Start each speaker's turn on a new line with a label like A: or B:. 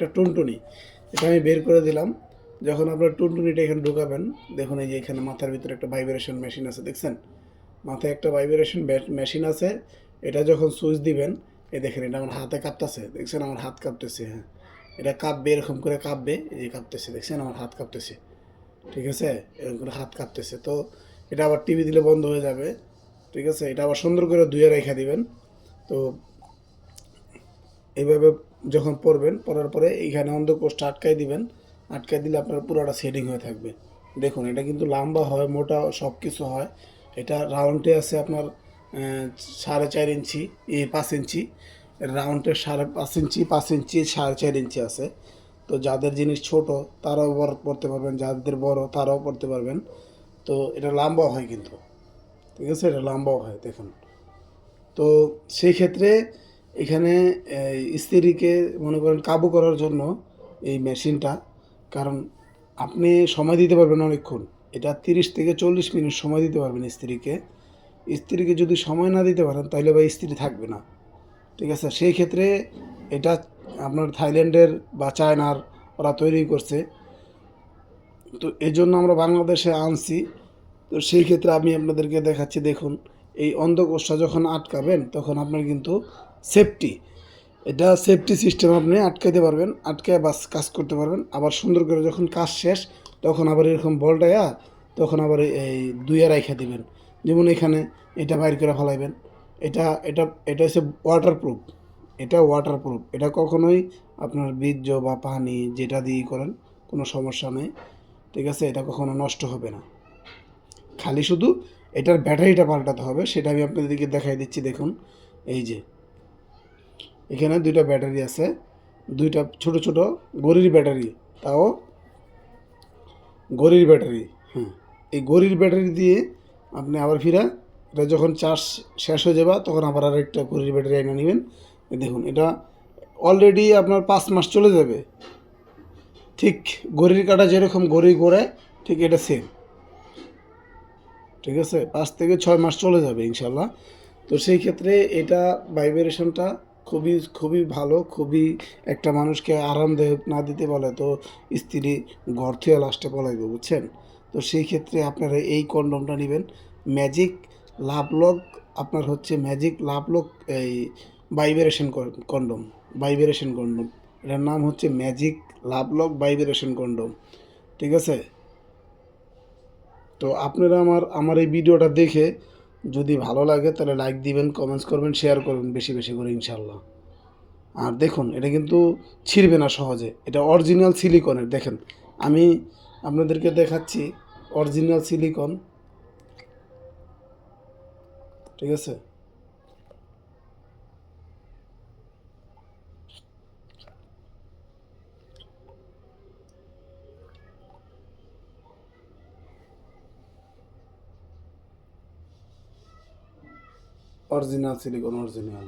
A: একটা টুনটুনি, এটা আমি বের করে দিলাম। যখন আপনার টুনটুনিটা এখানে ঢুকাবেন, দেখুন এই যে এখানে মাথার ভিতরে একটা ভাইব্রেশন মেশিন আছে, দেখছেন? মাথায় একটা ভাইব্রেশন মেশিন আছে, এটা যখন সুইচ দিবেন, এ দেখেন এটা আমার হাতে কাঁপতেছে, দেখছেন? আমার হাত কাঁপতেছে হ্যাঁ। এটা কাঁপবে, এরকম করে কাঁপবে, এই কাঁপতেছে, দেখছেন? আমার হাত কাঁপতেছে, ঠিক আছে? এরকম করে হাত কাঁপতেছে, তো এটা আবার টিভি দিলে বন্ধ হয়ে যাবে, ঠিক আছে? এটা আবার সুন্দর করে ধুয়ে রেখে দিবেন, তো এইভাবে যখন পরবেন পরার পরে এইখানে অন্ধকোষটা আটকাই দিবেন। আটকাই দিলে আপনার পুরোটা সেটিং হয়ে থাকবে। দেখুন, এটা কিন্তু লম্বা হয়, মোটা সব কিছু হয়। এটা রাউন্ডে আছে আপনার সাড়ে চার ইঞ্চি এই পাঁচ ইঞ্চি। রাউন্ডে সাড়ে পাঁচ ইঞ্চি পাঁচ ইঞ্চি, সাড়ে চার ইঞ্চি আছে। তো যাদের জিনিস ছোট, তারাও বড় পড়তে পারবেন। যাদের বড়, তারাও পড়তে পারবেন। তো এটা লম্বা হয় কিন্তু। ঠিক আছে? এটা লম্বাও হয়, দেখুন। তো সেই ক্ষেত্রে এখানে স্ত্রীকে মনে করেন কাবু করার জন্য এই মেশিনটা, কারণ আপনি সময় দিতে পারবেন অনেকক্ষণ। এটা তিরিশ থেকে চল্লিশ মিনিট সময় দিতে পারবেন স্ত্রীকে। স্ত্রীকে যদি সময় না দিতে পারেন, তাহলে বা স্ত্রী থাকবে না। ঠিক আছে? সেই ক্ষেত্রে এটা আপনার থাইল্যান্ডের বা চায়নার ওরা তৈরি করছে। তো এই জন্য আমরা বাংলাদেশে আনছি। তো সেই ক্ষেত্রে আমি আপনাদেরকে দেখাচ্ছি, দেখুন। এই অন্ধকোষটা যখন আটকাবেন, তখন আপনার কিন্তু সেফটি এটা সেফটি সিস্টেম আপনি আটকাইতে পারবেন, আটকায় বাস কাজ করতে পারবেন। আবার সুন্দর করে যখন কাজ শেষ, তখন আবার এরকম বলটায়া তখন আবার এই দুইয়া রাইখা দিবেন। যেমন এখানে এটা বাইর করে ফেলাইবেন। এটা এটা এটা হচ্ছে ওয়াটারপ্রুফ এটা ওয়াটারপ্রুফ এটা কখনোই আপনার বীর্য বা পানি যেটা দিয়ে করেন, কোনো সমস্যা নেই। ঠিক আছে? এটা কখনো নষ্ট হবে না। খালি শুধু এটার ব্যাটারিটা পাল্টাতে হবে, সেটা আমি আপনাদেরকে দেখাই দিচ্ছি, দেখুন। এই যে, এখানে দুইটা ব্যাটারি আছে, দুইটা ছোট ছোট গড়ির ব্যাটারি, তাও গড়ির ব্যাটারি হ্যাঁ। এই গড়ির ব্যাটারি দিয়ে আপনি আবার ফিরা, এটা যখন চার্জ শেষ হয়ে যাবে, তখন আবার আরেকটা গড়ির ব্যাটারি এনে নেবেন। দেখুন, এটা অলরেডি আপনার পাঁচ মাস চলে যাবে। ঠিক গড়ির কাটা যেরকম গড়ি গড়ে ঠিক এটা সেম ঠিক আছে? পাঁচ থেকে ছয় মাস চলে যাবে ইনশাল্লাহ। তো সেই ক্ষেত্রে এটা ভাইব্রেশনটা খুবই খুবই ভালো, খুবই একটা মানুষকে আরামদায়ক না দিতে বলে তো স্ত্রী ঘর থেকে লাস্টে পলাইবে, বুঝছেন? তো সেই ক্ষেত্রে আপনারা এই কন্ডমটা নেবেন। ম্যাজিক লাভলক আপনার হচ্ছে ম্যাজিক লাভলক এই ভাইব্রেশন কন্ডম ভাইব্রেশন কন্ডম এটার নাম হচ্ছে ম্যাজিক লাভলক ভাইব্রেশন কন্ডম ঠিক আছে? তো আপনারা আমার আমার এই ভিডিওটা দেখে যদি ভালো লাগে তাহলে লাইক দিবেন কমেন্টস করবেন শেয়ার করবেন বেশি বেশি করে ইনশাল্লাহ আর দেখুন, এটা কিন্তু ছিঁড়বে না সহজে। এটা অরিজিনাল সিলিকনের দেখেন। আমি আপনাদেরকে দেখাচ্ছি অরিজিনাল সিলিকন ঠিক আছে? Original silicon original